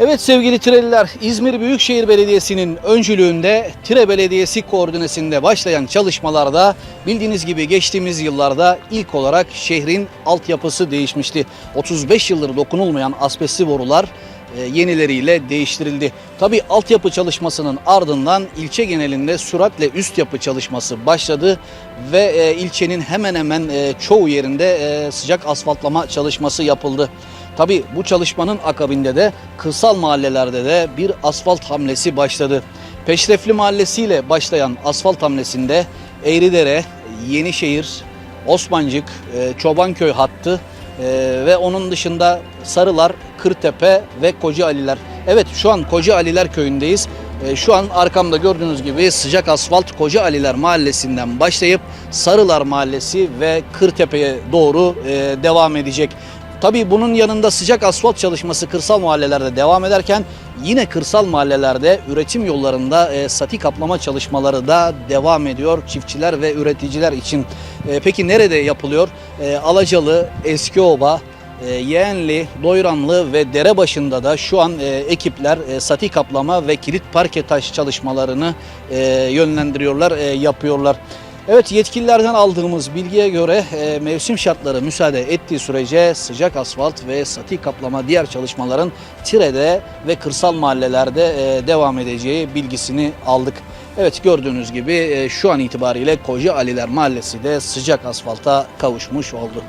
Evet sevgili Tireliler, İzmir Büyükşehir Belediyesi'nin öncülüğünde Tire Belediyesi koordinesinde başlayan çalışmalarda bildiğiniz gibi geçtiğimiz yıllarda ilk olarak şehrin altyapısı değişmişti. 35 yıldır dokunulmayan asbestli borular yenileriyle değiştirildi. Tabi altyapı çalışmasının ardından ilçe genelinde süratle üst yapı çalışması başladı ve e, ilçenin hemen hemen e, çoğu yerinde e, sıcak asfaltlama çalışması yapıldı. Tabi bu çalışmanın akabinde de kırsal mahallelerde de bir asfalt hamlesi başladı. Peşrefli Mahallesi ile başlayan asfalt hamlesinde Eğridere, Yenişehir, Osmancık, e, Çobanköy hattı e, ve onun dışında Sarılar, Kırtepe ve Koca Aliler. Evet şu an Koca Aliler köyündeyiz. E, Şu an arkamda gördüğünüz gibi sıcak asfalt Koca Aliler mahallesinden başlayıp Sarılar mahallesi ve Kırtepe'ye doğru e, devam edecek. Tabii bunun yanında sıcak asfalt çalışması kırsal mahallelerde devam ederken yine kırsal mahallelerde üretim yollarında e, sati kaplama çalışmaları da devam ediyor çiftçiler ve üreticiler için. E, peki nerede yapılıyor? E, Alacalı, Eskioba, e, Yeğenli, Doyranlı ve Derebaşı'nda da şu an e, ekipler e, sati kaplama ve kilit parke taş çalışmalarını e, yönlendiriyorlar, e, yapıyorlar. Evet yetkililerden aldığımız bilgiye göre e, mevsim şartları müsaade ettiği sürece sıcak asfalt ve sati kaplama diğer çalışmaların Tire'de ve kırsal mahallelerde e, devam edeceği bilgisini aldık. Evet gördüğünüz gibi e, şu an itibariyle Koca Aliler Mahallesi de sıcak asfalta kavuşmuş oldu.